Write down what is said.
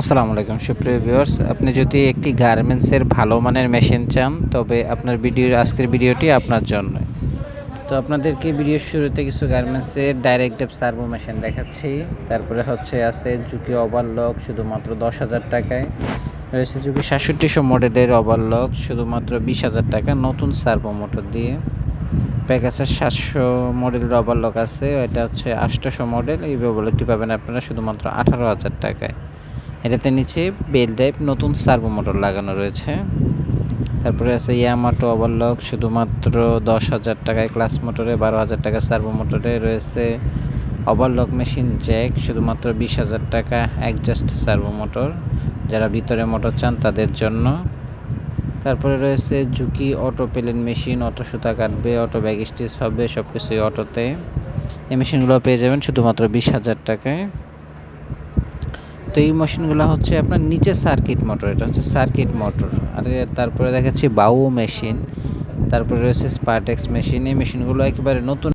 আসসালামু আলাইকুম, সুপ্রিয় ভিউয়ার্স। আপনি যদি একটি গার্মেন্টসের ভালো মানের মেশিন চান, তবে আপনার ভিডিও আজকের ভিডিওটি আপনার জন্য। তো আপনাদেরকে ভিডিওর শুরুতে কিছু গার্মেন্টসের ডাইরেক্ট সার্ভো মেশিন দেখাচ্ছি। তারপরে হচ্ছে আছে ঝুঁকি ওভারলক শুধুমাত্র দশ হাজার টাকায়। রয়েছে ঝুঁকি সাতষট্টিশো মডেলের ওভারলক শুধুমাত্র বিশ হাজার টাকা নতুন সার্ভো মোটর দিয়ে। প্যাকেজের সাতশো মডেলের ওভারলক আছে, এটা হচ্ছে আটশোশো মডেল। এই ওভারলকটি পাবেন আপনারা শুধুমাত্র আঠারো হাজার টাকায়। এটাতে নিচে বেল টাইপ নতুন সার্ভো মোটর লাগানো রয়েছে। তারপরে আছে ইয়ামাটো ওভারলক, শুধুমাত্র দশ হাজার টাকায় ক্লাস মোটরে, বারো হাজার টাকা সার্ভো মোটরে রয়েছে। ওভারলক মেশিন জ্যাক, শুধুমাত্র বিশ হাজার টাকা অ্যাডজাস্ট সার্ভো মোটর। যারা ভিতরে মোটর চান তাদের জন্য। তারপরে রয়েছে ঝুঁকি অটো প্লেন মেশিন, অটো সুতা কাটবে, অটো ব্যাগ স্টিচ হবে সব কিছুই অটোতে। এই মেশিনগুলো পেয়ে যাবেন শুধুমাত্র বিশ হাজার টাকায়। তো এই মেশিনগুলো হচ্ছে আপনার নিচে সার্কিট মোটর এটা হচ্ছে সার্কিট মোটর আর, তারপরে দেখাচ্ছি বাউ মেশিন তারপরে রয়েছে স্পার্টেক্স মেশিন এই মেশিনগুলো একেবারে নতুন